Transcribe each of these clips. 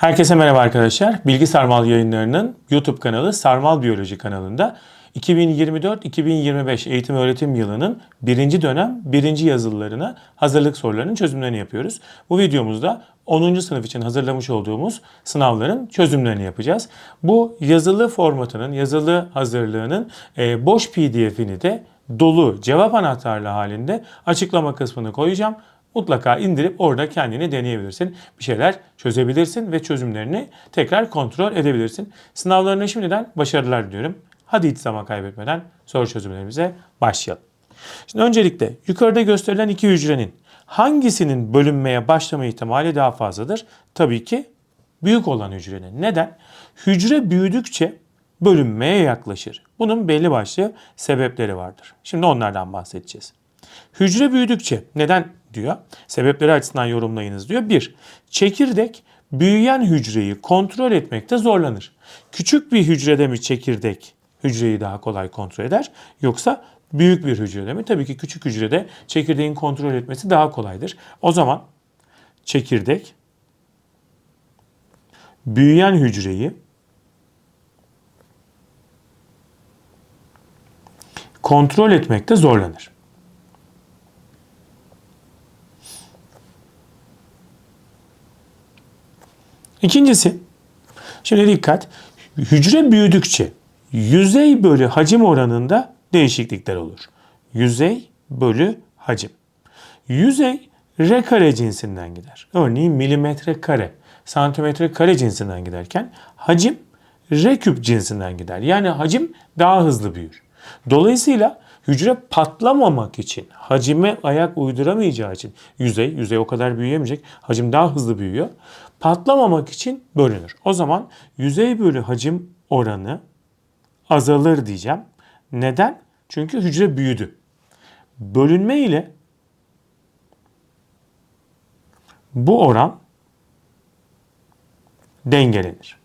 Herkese merhaba arkadaşlar. Bilgi Sarmal yayınlarının YouTube kanalı Sarmal Biyoloji kanalında 2024-2025 eğitim öğretim yılının birinci dönem birinci yazılılarına hazırlık sorularının çözümlerini yapıyoruz. Bu videomuzda 10. sınıf için hazırlamış olduğumuz sınavların çözümlerini yapacağız. Bu yazılı formatının, yazılı hazırlığının e, boş pdf'ini de dolu cevap anahtarlı halinde açıklama kısmını koyacağım. Mutlaka indirip orada kendini deneyebilirsin. Bir şeyler çözebilirsin ve çözümlerini tekrar kontrol edebilirsin. Sınavlarına şimdiden başarılar diliyorum. Hadi hiç zaman kaybetmeden soru çözümlerimize başlayalım. Şimdi öncelikle yukarıda gösterilen iki hücrenin hangisinin bölünmeye başlama ihtimali daha fazladır? Tabii ki büyük olan hücrenin. Neden? Hücre büyüdükçe bölünmeye yaklaşır. Bunun belli başlı sebepleri vardır. Şimdi onlardan bahsedeceğiz. Hücre büyüdükçe neden diyor? Sebepleri açısından yorumlayınız diyor. Bir, çekirdek büyüyen hücreyi kontrol etmekte zorlanır. Küçük bir hücrede mi çekirdek hücreyi daha kolay kontrol eder yoksa büyük bir hücrede mi? Tabii ki küçük hücrede çekirdeğin kontrol etmesi daha kolaydır. O zaman çekirdek büyüyen hücreyi kontrol etmekte zorlanır. İkincisi, şimdi dikkat, hücre büyüdükçe yüzey bölü hacim oranında değişiklikler olur. Yüzey bölü hacim. Yüzey r kare cinsinden gider. Örneğin milimetre kare, santimetre kare cinsinden giderken hacim r küp cinsinden gider. Yani hacim daha hızlı büyür. Dolayısıyla hücre patlamamak için, hacime ayak uyduramayacağı için yüzey, yüzey o kadar büyüyemeyecek, hacim daha hızlı büyüyor. Patlamamak için bölünür. O zaman yüzey bölü hacim oranı azalır diyeceğim. Neden? Çünkü hücre büyüdü. Bölünme ile bu oran dengelenir.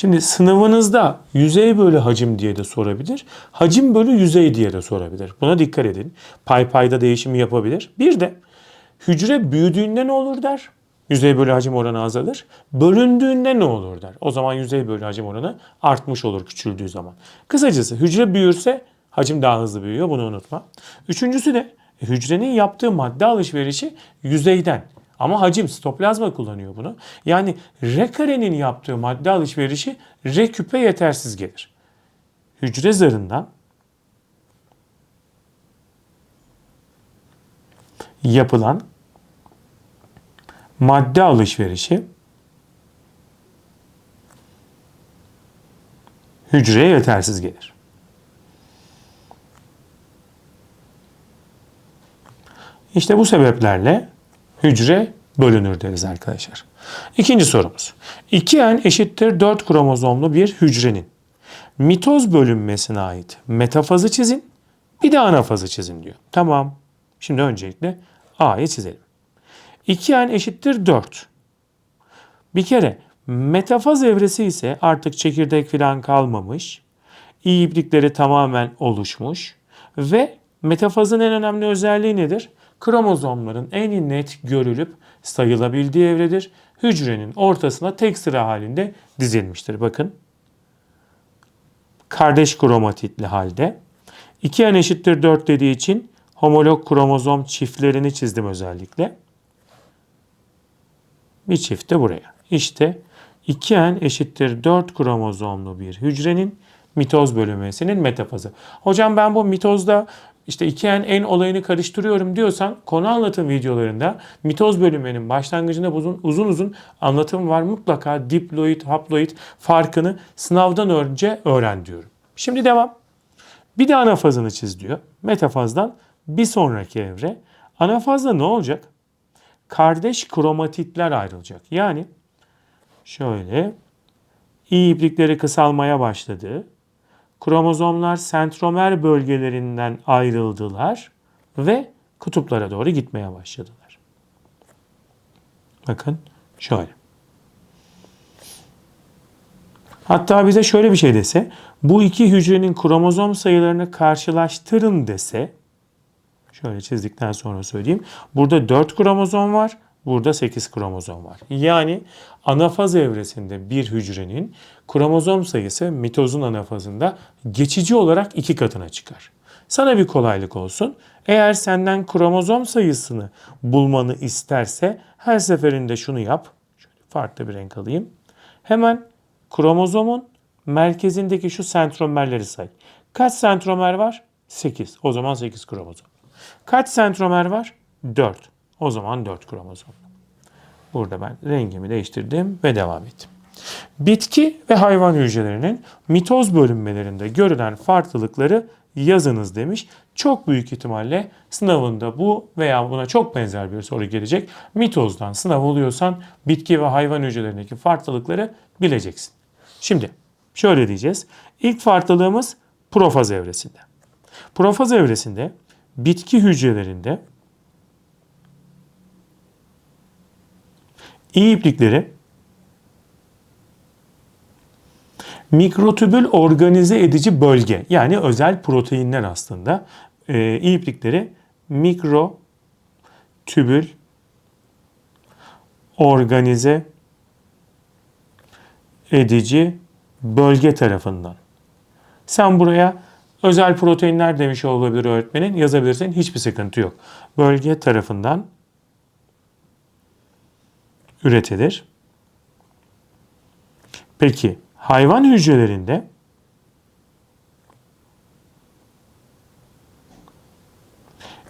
Şimdi sınavınızda yüzey bölü hacim diye de sorabilir. Hacim bölü yüzey diye de sorabilir. Buna dikkat edin. Pay payda değişimi yapabilir. Bir de hücre büyüdüğünde ne olur der. Yüzey bölü hacim oranı azalır. Bölündüğünde ne olur der. O zaman yüzey bölü hacim oranı artmış olur küçüldüğü zaman. Kısacası hücre büyürse hacim daha hızlı büyüyor bunu unutma. Üçüncüsü de hücrenin yaptığı madde alışverişi yüzeyden. Ama hacim stoplazma kullanıyor bunu. Yani R karenin yaptığı madde alışverişi R küpe yetersiz gelir. Hücre zarından yapılan madde alışverişi hücreye yetersiz gelir. İşte bu sebeplerle hücre bölünür deriz arkadaşlar. İkinci sorumuz. 2N eşittir 4 kromozomlu bir hücrenin mitoz bölünmesine ait metafazı çizin bir de anafazı çizin diyor. Tamam. Şimdi öncelikle A'yı çizelim. 2N eşittir 4. Bir kere metafaz evresi ise artık çekirdek falan kalmamış. İyi iplikleri tamamen oluşmuş ve metafazın en önemli özelliği nedir? Kromozomların en net görülüp sayılabildiği evredir. Hücrenin ortasına tek sıra halinde dizilmiştir. Bakın. Kardeş kromatitli halde. 2n eşittir 4 dediği için homolog kromozom çiftlerini çizdim özellikle. Bir çift de buraya. İşte 2n eşittir 4 kromozomlu bir hücrenin mitoz bölünmesinin metafazı. Hocam ben bu mitozda işte 2N en olayını karıştırıyorum diyorsan konu anlatım videolarında mitoz bölünmenin başlangıcında uzun uzun, uzun anlatım var. Mutlaka diploid, haploid farkını sınavdan önce öğren diyorum. Şimdi devam. Bir de anafazını çiz diyor. Metafazdan bir sonraki evre. Anafazda ne olacak? Kardeş kromatitler ayrılacak. Yani şöyle iyi iplikleri kısalmaya başladı kromozomlar sentromer bölgelerinden ayrıldılar ve kutuplara doğru gitmeye başladılar. Bakın şöyle. Hatta bize şöyle bir şey dese, bu iki hücrenin kromozom sayılarını karşılaştırın dese, şöyle çizdikten sonra söyleyeyim. Burada 4 kromozom var, Burada 8 kromozom var. Yani anafaz evresinde bir hücrenin kromozom sayısı mitozun anafazında geçici olarak iki katına çıkar. Sana bir kolaylık olsun. Eğer senden kromozom sayısını bulmanı isterse her seferinde şunu yap. Şöyle farklı bir renk alayım. Hemen kromozomun merkezindeki şu sentromerleri say. Kaç sentromer var? 8. O zaman 8 kromozom. Kaç sentromer var? 4. O zaman 4 kromozom. Burada ben rengimi değiştirdim ve devam ettim. Bitki ve hayvan hücrelerinin mitoz bölünmelerinde görülen farklılıkları yazınız demiş. Çok büyük ihtimalle sınavında bu veya buna çok benzer bir soru gelecek. Mitozdan sınav oluyorsan bitki ve hayvan hücrelerindeki farklılıkları bileceksin. Şimdi şöyle diyeceğiz. İlk farklılığımız profaz evresinde. Profaz evresinde bitki hücrelerinde iyi iplikleri mikrotübül organize edici bölge yani özel proteinler aslında e, iyi iplikleri mikrotübül organize edici bölge tarafından. Sen buraya özel proteinler demiş olabilir öğretmenin yazabilirsin hiçbir sıkıntı yok. Bölge tarafından üretilir. Peki hayvan hücrelerinde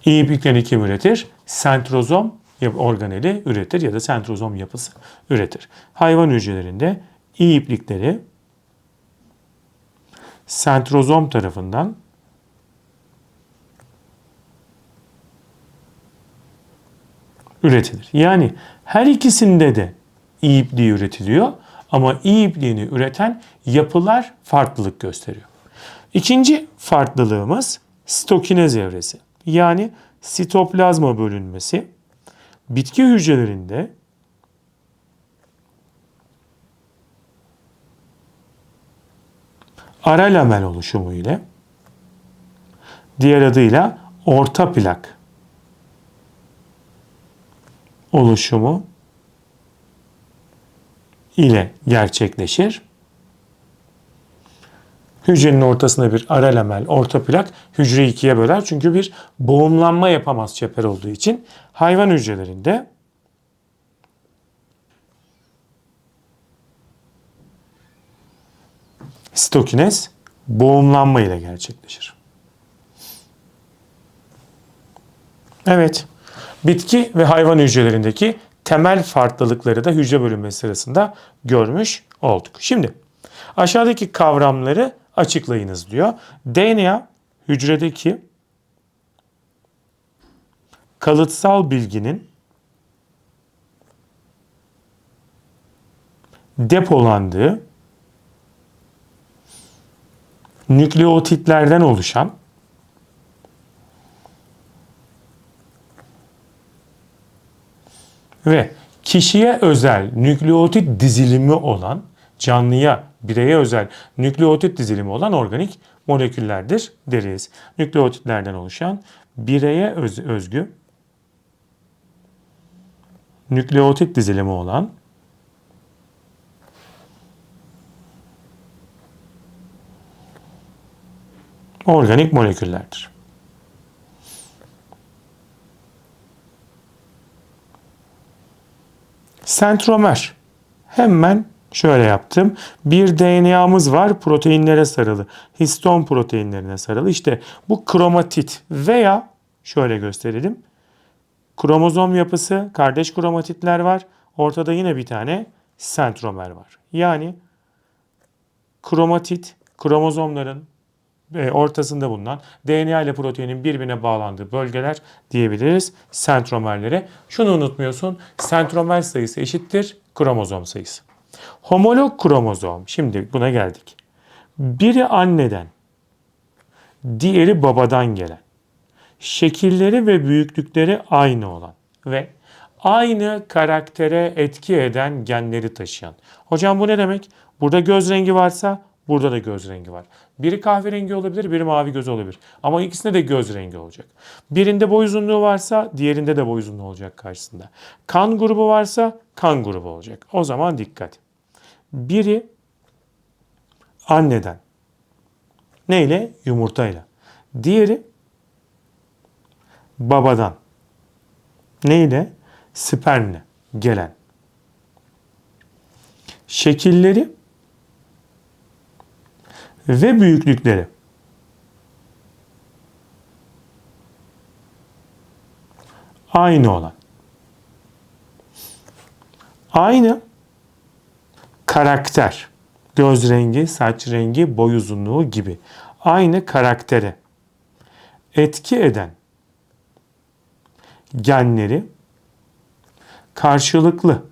iyi iplikleri kim üretir? Sentrozom organeli üretir ya da sentrozom yapısı üretir. Hayvan hücrelerinde iyi iplikleri sentrozom tarafından üretilir. Yani her ikisinde de iyi üretiliyor ama iyi ipliğini üreten yapılar farklılık gösteriyor. İkinci farklılığımız stokinez evresi. Yani sitoplazma bölünmesi bitki hücrelerinde ara lamel oluşumu ile diğer adıyla orta plak oluşumu ile gerçekleşir. Hücrenin ortasında bir ara lamel, orta plak hücreyi ikiye böler. Çünkü bir boğumlanma yapamaz çeper olduğu için. Hayvan hücrelerinde sitokinez boğumlanma ile gerçekleşir. Evet, bitki ve hayvan hücrelerindeki temel farklılıkları da hücre bölünmesi sırasında görmüş olduk. Şimdi aşağıdaki kavramları açıklayınız diyor. DNA hücredeki kalıtsal bilginin depolandığı nükleotitlerden oluşan ve kişiye özel nükleotit dizilimi olan canlıya, bireye özel nükleotit dizilimi olan organik moleküllerdir deriz. Nükleotitlerden oluşan bireye öz, özgü nükleotit dizilimi olan organik moleküllerdir. Sentromer. Hemen şöyle yaptım. Bir DNA'mız var proteinlere sarılı. Histon proteinlerine sarılı. İşte bu kromatit veya şöyle gösterelim. Kromozom yapısı, kardeş kromatitler var. Ortada yine bir tane sentromer var. Yani kromatit kromozomların ortasında bulunan DNA ile proteinin birbirine bağlandığı bölgeler diyebiliriz sentromerlere. Şunu unutmuyorsun. Sentromer sayısı eşittir kromozom sayısı. Homolog kromozom. Şimdi buna geldik. Biri anneden, diğeri babadan gelen. Şekilleri ve büyüklükleri aynı olan ve aynı karaktere etki eden genleri taşıyan. Hocam bu ne demek? Burada göz rengi varsa Burada da göz rengi var. Biri kahverengi olabilir, biri mavi göz olabilir. Ama ikisinde de göz rengi olacak. Birinde boy uzunluğu varsa diğerinde de boy uzunluğu olacak karşısında. Kan grubu varsa kan grubu olacak. O zaman dikkat. Biri anneden. Neyle? Yumurtayla. Diğeri babadan. Neyle? Spermle gelen. Şekilleri ve büyüklükleri. Aynı olan. Aynı karakter, göz rengi, saç rengi, boy uzunluğu gibi aynı karaktere etki eden genleri karşılıklı.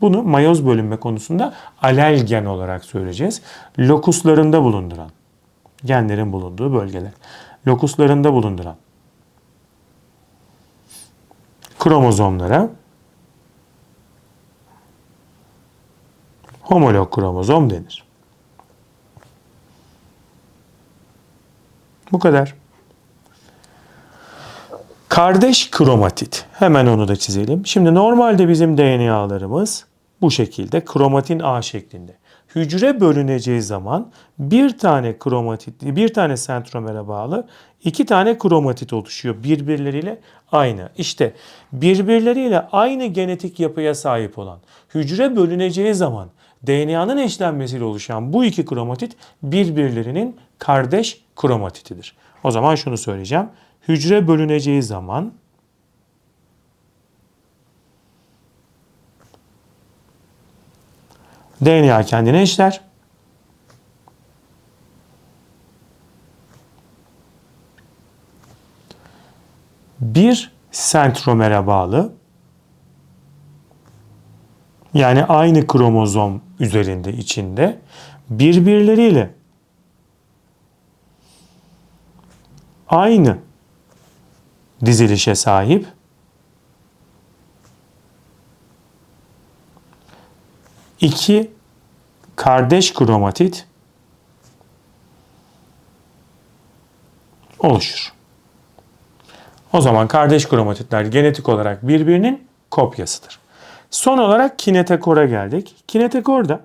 Bunu mayoz bölünme konusunda alel gen olarak söyleyeceğiz. Lokuslarında bulunduran, genlerin bulunduğu bölgeler. Lokuslarında bulunduran kromozomlara homolog kromozom denir. Bu kadar. Kardeş kromatit. Hemen onu da çizelim. Şimdi normalde bizim DNA'larımız bu şekilde kromatin A şeklinde. Hücre bölüneceği zaman bir tane kromatit, bir tane sentromere bağlı iki tane kromatit oluşuyor. Birbirleriyle aynı. İşte birbirleriyle aynı genetik yapıya sahip olan hücre bölüneceği zaman DNA'nın eşlenmesiyle oluşan bu iki kromatit birbirlerinin kardeş kromatitidir. O zaman şunu söyleyeceğim. Hücre bölüneceği zaman DNA kendine eşler. Bir sentromere bağlı yani aynı kromozom üzerinde içinde birbirleriyle aynı dizilişe sahip iki kardeş kromatit oluşur. O zaman kardeş kromatitler genetik olarak birbirinin kopyasıdır. Son olarak kinetekora geldik. Kinetekorda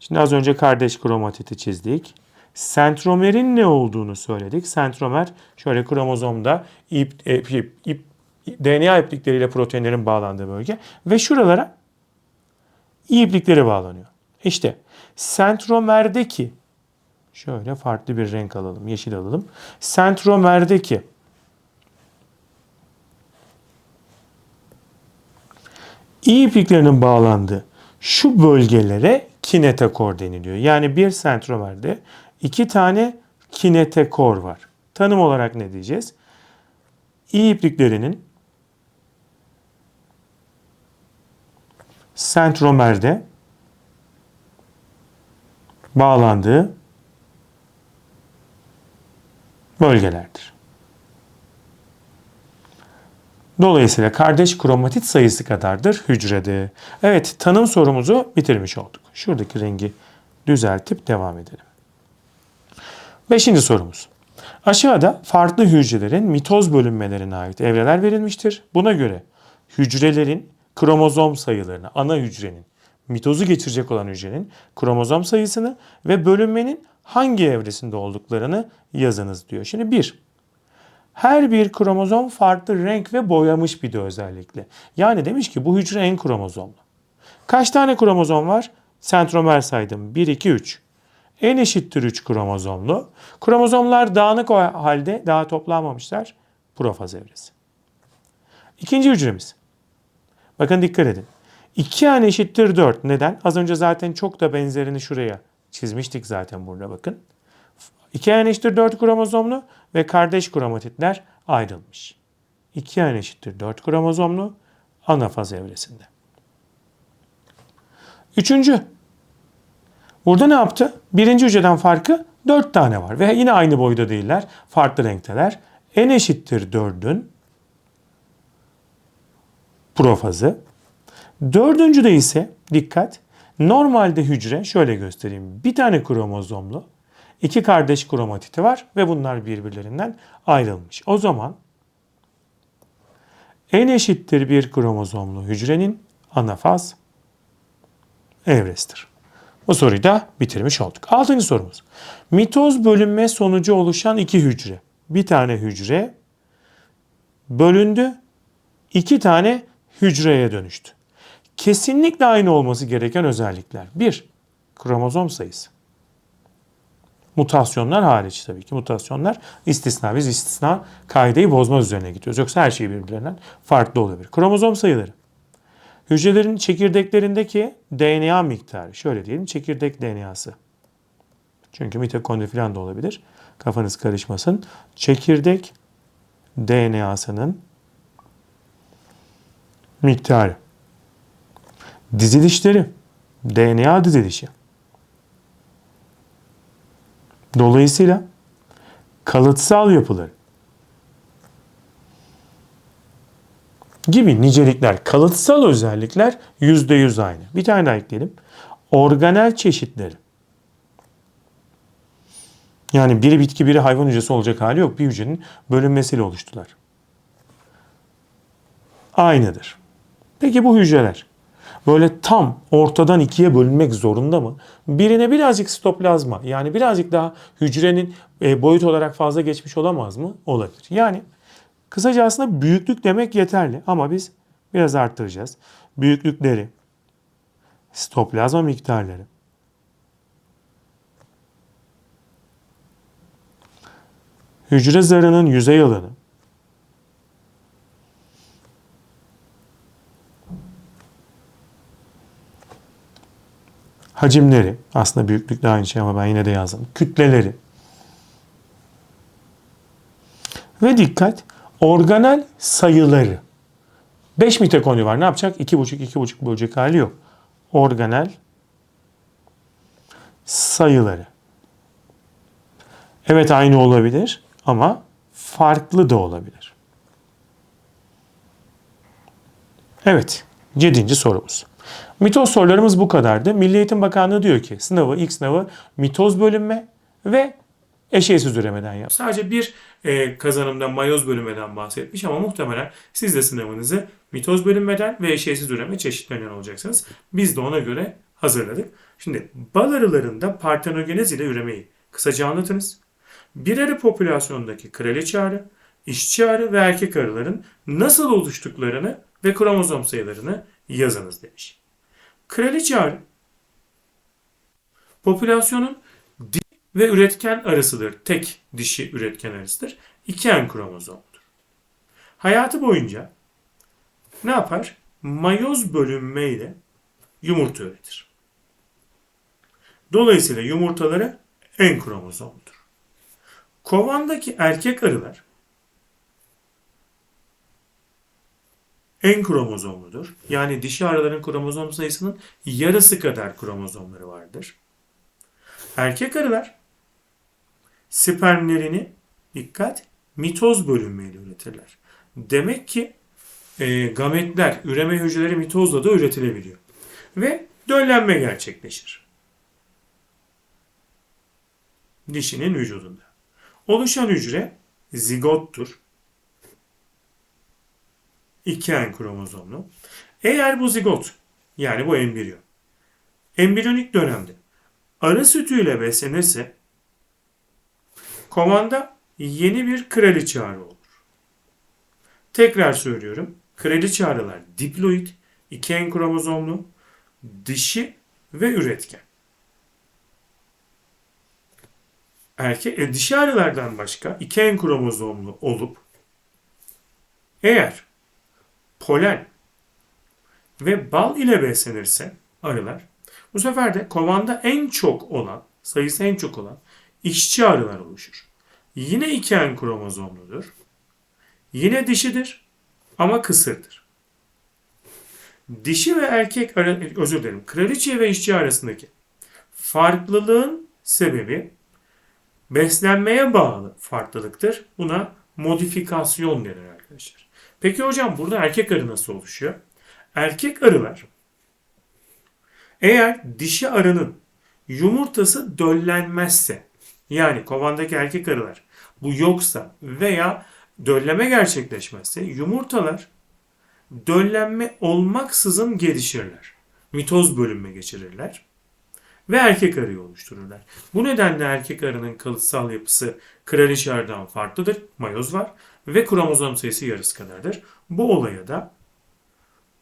şimdi az önce kardeş kromatiti çizdik. Sentromerin ne olduğunu söyledik. Sentromer şöyle kromozomda ip, ip, ip, ip, DNA iplikleriyle proteinlerin bağlandığı bölge ve şuralara iplikleri bağlanıyor. İşte sentromerdeki şöyle farklı bir renk alalım, yeşil alalım. Sentromerdeki iyi ipliklerinin bağlandığı şu bölgelere kinetekor deniliyor. Yani bir sentromerde iki tane kinetekor var. Tanım olarak ne diyeceğiz? İyi ipliklerinin sentromerde bağlandığı bölgelerdir. Dolayısıyla kardeş kromatit sayısı kadardır hücrede. Evet tanım sorumuzu bitirmiş olduk. Şuradaki rengi düzeltip devam edelim. Beşinci sorumuz. Aşağıda farklı hücrelerin mitoz bölünmelerine ait evreler verilmiştir. Buna göre hücrelerin kromozom sayılarını, ana hücrenin, mitozu geçirecek olan hücrenin kromozom sayısını ve bölünmenin hangi evresinde olduklarını yazınız diyor. Şimdi bir, her bir kromozom farklı renk ve boyamış bir de özellikle. Yani demiş ki bu hücre en kromozomlu. Kaç tane kromozom var? Sentromer saydım. 1, 2, 3. En eşittir 3 kromozomlu. Kromozomlar dağınık o halde daha toplanmamışlar. Profaz evresi. İkinci hücremiz. Bakın dikkat edin. 2 n eşittir 4. Neden? Az önce zaten çok da benzerini şuraya çizmiştik zaten burada bakın. 2 n eşittir 4 kromozomlu ve kardeş kromatitler ayrılmış. 2 n eşittir 4 kromozomlu anafaz evresinde. Üçüncü. Burada ne yaptı? Birinci hücreden farkı 4 tane var ve yine aynı boyda değiller. Farklı renkteler. N eşittir 4'ün profazı. Dördüncüde ise dikkat Normalde hücre şöyle göstereyim. Bir tane kromozomlu, iki kardeş kromatiti var ve bunlar birbirlerinden ayrılmış. O zaman en eşittir bir kromozomlu hücrenin anafaz evresidir. Bu soruyu da bitirmiş olduk. Altıncı sorumuz. Mitoz bölünme sonucu oluşan iki hücre. Bir tane hücre bölündü, iki tane hücreye dönüştü. Kesinlikle aynı olması gereken özellikler. Bir, kromozom sayısı. Mutasyonlar hariç tabii ki. Mutasyonlar istisna. Biz istisna kaideyi bozmaz üzerine gidiyoruz. Yoksa her şey birbirlerinden farklı olabilir. Kromozom sayıları. Hücrelerin çekirdeklerindeki DNA miktarı. Şöyle diyelim çekirdek DNA'sı. Çünkü mitokondri falan da olabilir. Kafanız karışmasın. Çekirdek DNA'sının miktarı. Dizilişleri. DNA dizilişi. Dolayısıyla kalıtsal yapıları gibi nicelikler, kalıtsal özellikler %100 aynı. Bir tane daha ekleyelim. Organel çeşitleri. Yani biri bitki biri hayvan hücresi olacak hali yok. Bir hücrenin bölünmesiyle oluştular. Aynıdır. Peki bu hücreler böyle tam ortadan ikiye bölünmek zorunda mı? Birine birazcık sitoplazma yani birazcık daha hücrenin e, boyut olarak fazla geçmiş olamaz mı? Olabilir. Yani kısaca aslında büyüklük demek yeterli ama biz biraz arttıracağız. Büyüklükleri, sitoplazma miktarları, hücre zarının yüzey alanı, hacimleri, aslında büyüklükle aynı şey ama ben yine de yazdım. Kütleleri. Ve dikkat, organel sayıları. 5 mitokondri var. Ne yapacak? 2,5 2,5 bölecek hali yok. Organel sayıları. Evet aynı olabilir ama farklı da olabilir. Evet, yedinci sorumuz. Mitoz sorularımız bu kadardı. Milli Eğitim Bakanlığı diyor ki sınavı, ilk sınavı mitoz bölünme ve eşeğsiz üremeden yap. Sadece bir e, kazanımda mayoz bölünmeden bahsetmiş ama muhtemelen siz de sınavınızı mitoz bölünmeden ve eşeğsiz üreme çeşitlerinden olacaksınız. Biz de ona göre hazırladık. Şimdi bal arılarında partenogenez ile üremeyi kısaca anlatınız. Bir arı popülasyondaki kraliçe arı, işçi arı ve erkek arıların nasıl oluştuklarını ve kromozom sayılarını yazınız demiş. Kraliçe arı popülasyonun ve üretken arısıdır. Tek dişi üretken arısıdır. İki en kromozomdur. Hayatı boyunca ne yapar? Mayoz bölünmeyle yumurta üretir. Dolayısıyla yumurtaları en kromozomdur. Kovandaki erkek arılar en kromozomludur. Yani dişi arıların kromozom sayısının yarısı kadar kromozomları vardır. Erkek arılar spermlerini dikkat mitoz bölünmeyle üretirler. Demek ki e, gametler, üreme hücreleri mitozla da üretilebiliyor. Ve döllenme gerçekleşir. Dişinin vücudunda. Oluşan hücre zigottur. İki en kromozomlu. Eğer bu zigot yani bu embriyo embriyonik dönemde arı sütüyle beslenirse kovanda yeni bir kraliçe arı olur. Tekrar söylüyorum. Kraliçe arılar diploid, iki en kromozomlu, dişi ve üretken. Erkek, e, dişi arılardan başka iki en kromozomlu olup eğer polen ve bal ile beslenirse arılar bu sefer de kovanda en çok olan, sayısı en çok olan işçi arılar oluşur. Yine iki en kromozomludur. Yine dişidir ama kısırdır. Dişi ve erkek arı, özür dilerim, kraliçe ve işçi arasındaki farklılığın sebebi beslenmeye bağlı farklılıktır. Buna modifikasyon denir arkadaşlar. Peki hocam burada erkek arı nasıl oluşuyor? Erkek arılar Eğer dişi arının yumurtası döllenmezse yani kovandaki erkek arılar bu yoksa veya dölleme gerçekleşmezse yumurtalar döllenme olmaksızın gelişirler. Mitoz bölünme geçirirler ve erkek arıyı oluştururlar. Bu nedenle erkek arının kalıtsal yapısı kraliçe farklıdır. Mayoz var ve kromozom sayısı yarısı kadardır. Bu olaya da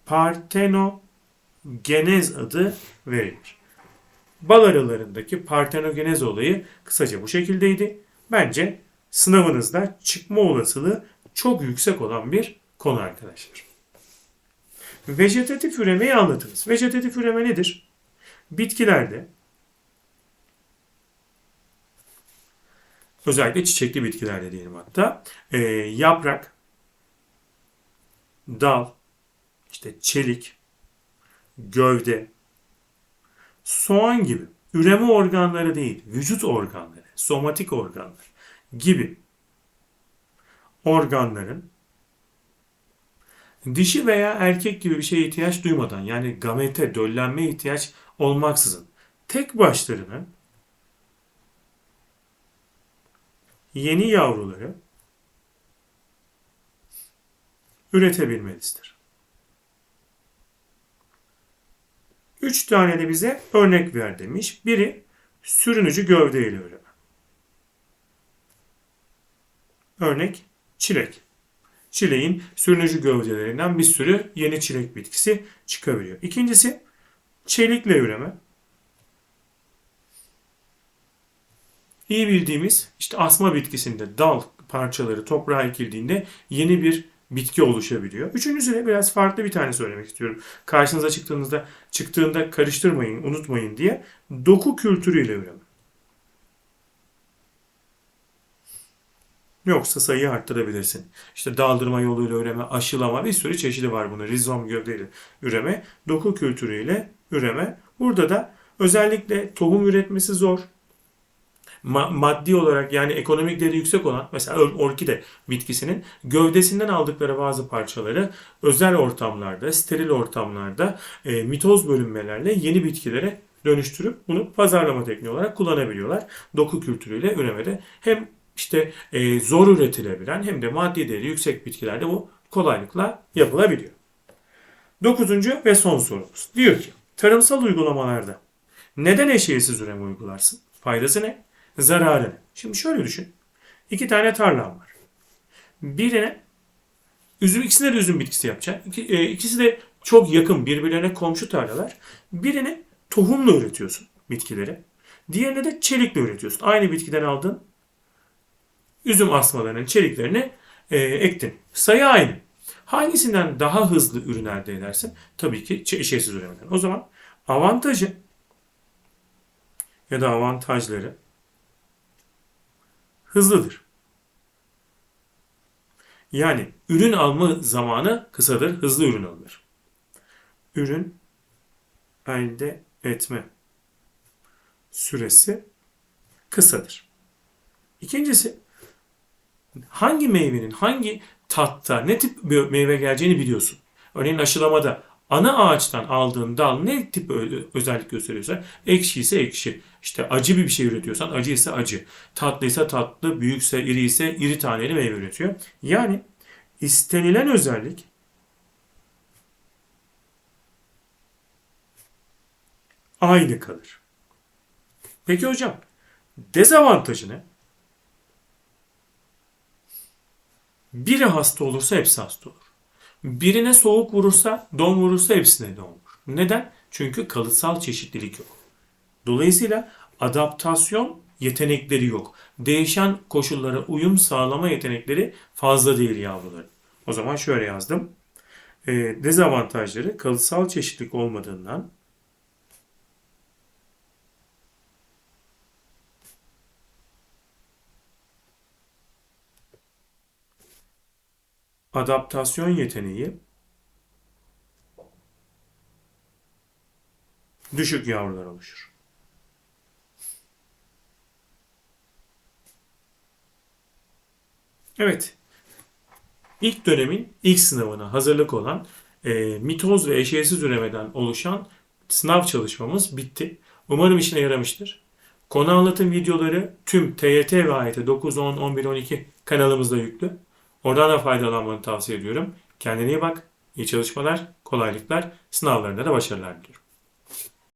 partenogenez adı verilir. Bal arılarındaki partenogenez olayı kısaca bu şekildeydi. Bence sınavınızda çıkma olasılığı çok yüksek olan bir konu arkadaşlar. Vejetatif üremeyi anlatınız. Vejetatif üreme nedir? Bitkilerde özellikle çiçekli bitkilerde diyelim hatta e, yaprak, dal, işte çelik, gövde, soğan gibi üreme organları değil, vücut organları, somatik organlar gibi organların dişi veya erkek gibi bir şeye ihtiyaç duymadan yani gamete, döllenmeye ihtiyaç olmaksızın tek başlarına yeni yavruları üretebilmelidir. Üç tane de bize örnek ver demiş. Biri sürünücü gövdeyle üreme. Örnek çilek. Çileğin sürünücü gövdelerinden bir sürü yeni çilek bitkisi çıkabiliyor. İkincisi çelikle üreme. İyi bildiğimiz işte asma bitkisinde dal parçaları toprağa ekildiğinde yeni bir bitki oluşabiliyor. Üçüncüsü de biraz farklı bir tane söylemek istiyorum. Karşınıza çıktığınızda çıktığında karıştırmayın, unutmayın diye doku kültürüyle üreme. Yoksa sayıyı arttırabilirsin. İşte daldırma yoluyla üreme, aşılama bir sürü çeşidi var bunun. Rizom gövdeyle üreme, doku kültürüyle üreme. Burada da özellikle tohum üretmesi zor. Ma- maddi olarak yani ekonomik değeri yüksek olan mesela orkide bitkisinin gövdesinden aldıkları bazı parçaları özel ortamlarda, steril ortamlarda e, mitoz bölünmelerle yeni bitkilere dönüştürüp bunu pazarlama tekniği olarak kullanabiliyorlar. Doku kültürüyle üremede hem işte e, zor üretilebilen hem de maddi değeri yüksek bitkilerde bu kolaylıkla yapılabiliyor. Dokuzuncu ve son sorumuz. Diyor ki tarımsal uygulamalarda neden eşeğsiz üreme uygularsın? Faydası ne? Zararı? Şimdi şöyle düşün. İki tane tarlam var. Birine üzüm, ikisine de üzüm bitkisi yapacaksın. İki, e, ikisi de çok yakın birbirlerine komşu tarlalar. Birine tohumla üretiyorsun bitkileri. Diğerine de çelikle üretiyorsun. Aynı bitkiden aldığın üzüm asmalarının çeliklerini e, ektin. Sayı aynı. Hangisinden daha hızlı ürün elde edersin? Tabii ki eşeğsiz üremeden. O zaman avantajı ya da avantajları hızlıdır. Yani ürün alma zamanı kısadır, hızlı ürün alınır. Ürün elde etme süresi kısadır. İkincisi hangi meyvenin hangi tatta ne tip bir meyve geleceğini biliyorsun. Örneğin aşılamada ana ağaçtan aldığın dal ne tip özellik gösteriyorsa ekşi ise ekşi. İşte acı bir şey üretiyorsan acı ise acı. Tatlı ise tatlı, büyükse iri ise iri taneli meyve üretiyor. Yani istenilen özellik aynı kalır. Peki hocam dezavantajı ne? Biri hasta olursa hepsi hasta olur. Birine soğuk vurursa, don vurursa hepsine don vurur. Neden? Çünkü kalıtsal çeşitlilik yok. Dolayısıyla adaptasyon yetenekleri yok. Değişen koşullara uyum sağlama yetenekleri fazla değil yavruların. O zaman şöyle yazdım. E, dezavantajları kalıtsal çeşitlilik olmadığından adaptasyon yeteneği düşük yavrular oluşur. Evet. İlk dönemin ilk sınavına hazırlık olan e, mitoz ve eşeğsiz üremeden oluşan sınav çalışmamız bitti. Umarım işine yaramıştır. Konu anlatım videoları tüm TYT ve AYT 9, 10, 11, 12 kanalımızda yüklü. Oradan da faydalanmanı tavsiye ediyorum. Kendine iyi bak, iyi çalışmalar, kolaylıklar, sınavlarında da başarılar diliyorum.